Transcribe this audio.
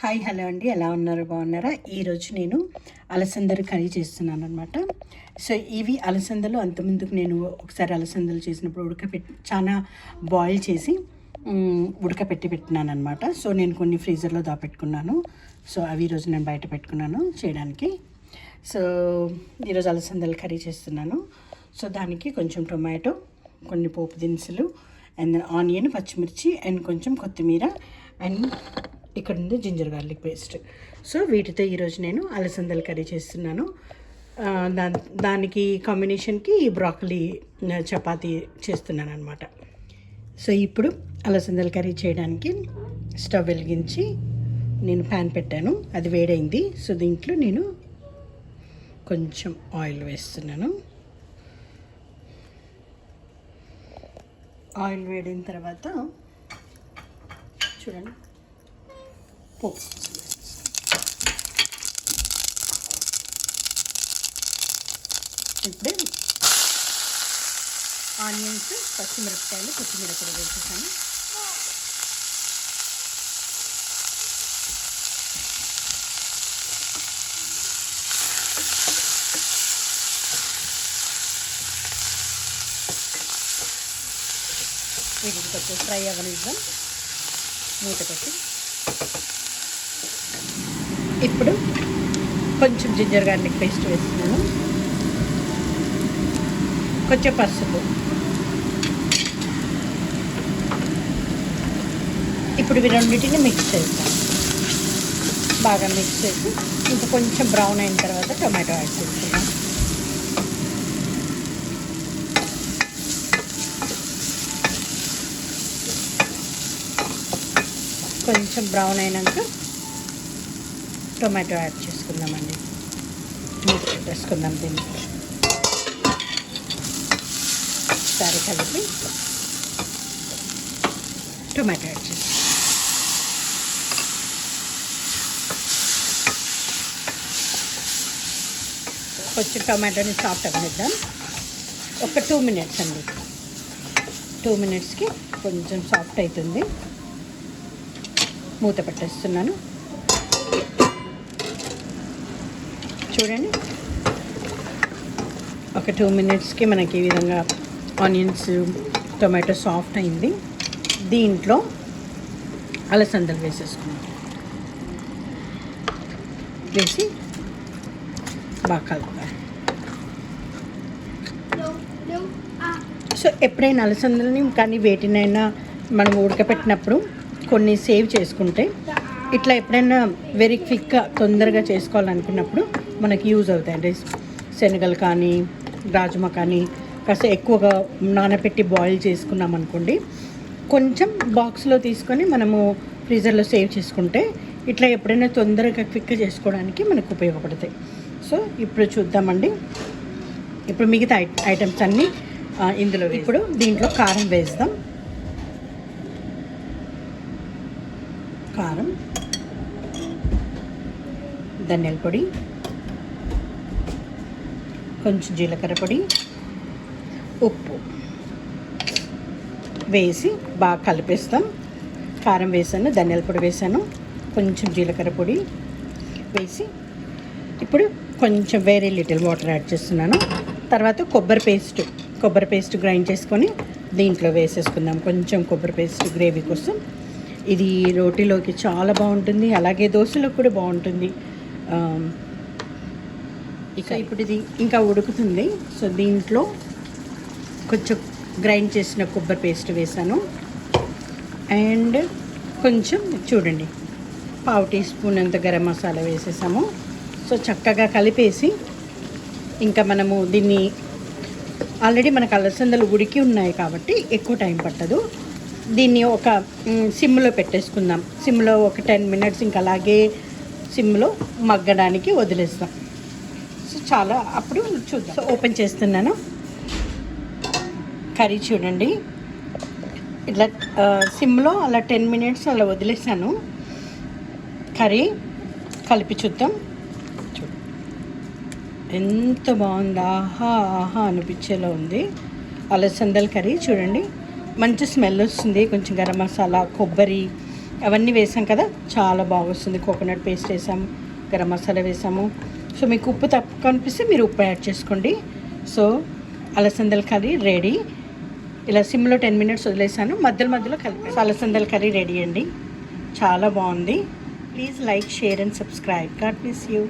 Hi hello అండి. ఎలా ఉన్నారు? బాగున్నారా? ఈరోజు నేను అలసందలు కర్రీ చేస్తున్నాను అనమాట సో ఇవి అలసందలు అంతకుముందుకు నేను ఒకసారి అలసందలు చేసినప్పుడు ఉడకపెట్టి చాలా బాయిల్ చేసి ఉడకపెట్టి పెట్టినాను అనమాట సో నేను కొన్ని ఫ్రీజర్లో దాపెట్టుకున్నాను. సో అవి ఈరోజు నేను బయట పెట్టుకున్నాను చేయడానికి. సో ఈరోజు అలసందలు కర్రీ చేస్తున్నాను. సో దానికి కొంచెం టొమాటో కొన్ని పోపు దినుసులు అండ్ దెన్ ఆనియన్ పచ్చిమిర్చి అండ్ కొంచెం కొత్తిమీర అండ్ ఇక్కడ ఉంది జింజర్ గార్లిక్ పేస్ట్. సో వీటితో ఈరోజు నేను అలసందల కర్రీ చేస్తున్నాను. దా దానికి కాంబినేషన్కి బ్రాకలీ చపాతీ చేస్తున్నాను అనమాట సో ఇప్పుడు అలసందల కర్రీ చేయడానికి స్టవ్ వెలిగించి నేను ప్యాన్ పెట్టాను. అది వేడైంది. సో దీంట్లో నేను కొంచెం ఆయిల్ వేస్తున్నాను. ఆయిల్ వేడిన తర్వాత చూడండి. పోపు ఇప్పుడు ఆనియన్స్ పచ్చిమిరపకాయలు కొత్తిమీర కూడా వేసేసాను. వీటిని కొంచెం ఫ్రై అవ్వనిద్దాం. మూత పెట్టి ఇప్పుడు కొంచెం జింజర్ గార్లిక్ పేస్ట్ వేస్తున్నాను. కొంచెం పసుపు. ఇప్పుడు ఇవి రెండింటిని మిక్స్ చేస్తాం బాగా మిక్స్ చేసి ఇంకా కొంచెం బ్రౌన్ అయిన తర్వాత టొమాటో యాడ్ చేస్తున్నాం కొంచెం బ్రౌన్ అయినాక టొమాటో యాడ్ చేసుకుందామండి. మూత పెట్టేసుకుందాం దీన్ని. ఒకసారి కలిపి టొమాటో యాడ్ చేసుకుందాం కొంచెం టొమాటోని సాఫ్ట్ అవ్వనిద్దాం. ఒక టూ మినిట్స్ అండి. టూ మినిట్స్కి కొంచెం సాఫ్ట్ అవుతుంది. మూత పెట్టేస్తున్నాను. చూడండి. ఒక టూ మినిట్స్కి మనకి ఈ విధంగా ఆనియన్స్ టొమాటో సాఫ్ట్ అయింది. దీంట్లో అలసందలు వేసేసుకున్నాం వేసి బాగా కలుపుతాం సో ఎప్పుడైనా అలసందలని కానీ వేటినైనా మనం ఉడకపెట్టినప్పుడు కొన్ని సేవ్ చేసుకుంటే ఇట్లా ఎప్పుడైనా వెరీ క్విక్గా తొందరగా చేసుకోవాలనుకున్నప్పుడు మనకి యూజ్ అవుతాయి. అంటే శనగలు కానీ రాజ్మా కానీ కాస్త ఎక్కువగా నానబెట్టి బాయిల్ చేసుకున్నాం అనుకోండి కొంచెం బాక్స్లో తీసుకొని మనము ఫ్రీజర్లో సేవ్ చేసుకుంటే ఇట్లా ఎప్పుడైనా తొందరగా క్విక్గా చేసుకోవడానికి మనకు ఉపయోగపడతాయి. సో ఇప్పుడు చూద్దామండి. ఇప్పుడు మిగతా ఐ- ఐటమ్స్ అన్నీ ఇందులో ఇప్పుడు దీంట్లో కారం వేస్తాం. కారం ధనియాల పొడి. కొంచెం జీలకర్ర పొడి. ఉప్పు వేసి బాగా కలిపేస్తాం. కారం వేసాను ధనియాల పొడి వేసాను. కొంచెం జీలకర్ర పొడి వేసి ఇప్పుడు కొంచెం వేరే లిటిల్ వాటర్ యాడ్ చేస్తున్నాను. తర్వాత కొబ్బరి పేస్ట్ కొబ్బరి పేస్ట్ గ్రైండ్ చేసుకొని దీంట్లో వేసేసుకుందాం. కొంచెం కొబ్బరి పేస్ట్ గ్రేవీ కోసం. ఇది రోటీలోకి చాలా బాగుంటుంది అలాగే దోశలో కూడా బాగుంటుంది. ఇక ఇప్పుడు ఇది ఇంకా ఉడుకుతుంది. సో దీంట్లో కొంచెం గ్రైండ్ చేసిన కొబ్బరి పేస్ట్ వేసాను. అండ్ కొంచెం చూడండి పావు టీ స్పూన్ అంత గరం మసాలా వేసేసాము. సో చక్కగా కలిపేసి ఇంకా మనము దీన్ని ఆల్రెడీ మనకు అలసందలు ఉడికి ఉన్నాయి కాబట్టి ఎక్కువ టైం పట్టదు. దీన్ని ఒక సిమ్లో పెట్టేసుకుందాం. సిమ్లో ఒక టెన్ మినిట్స్ ఇంకా అలాగే సిమ్లో మగ్గడానికి వదిలేస్తాం. సో చాలా అప్పుడు చూద్దాం. సో ఓపెన్ చేస్తున్నాను. కర్రీ చూడండి. ఇట్లా సిమ్లో అలా టెన్ మినిట్స్ అలా వదిలేసాను. కర్రీ కలిపి చూద్దాం. ఎంత బాగుంది. ఆహా ఆహా అనిపించేలా ఉంది. అలసందల కర్రీ చూడండి. మంచి స్మెల్ వస్తుంది. కొంచెం గరం మసాలా కొబ్బరి అవన్నీ వేసాం కదా చాలా బాగొస్తుంది. కోకోనట్ పేస్ట్ వేసాము గరం మసాలా వేసాము. సో మీకు ఉప్పు తక్కువ కనిపిస్తే మీరు ఉప్పు యాడ్ చేసుకోండి. సో అలసందల కర్రీ రెడీ ఇలా సిమ్లో టెన్ మినిట్స్ వదిలేసాను. మధ్యలో మధ్యలో కలిపి అలసందల కర్రీ రెడీ అండి. చాలా బాగుంది. Please like share and subscribe God miss you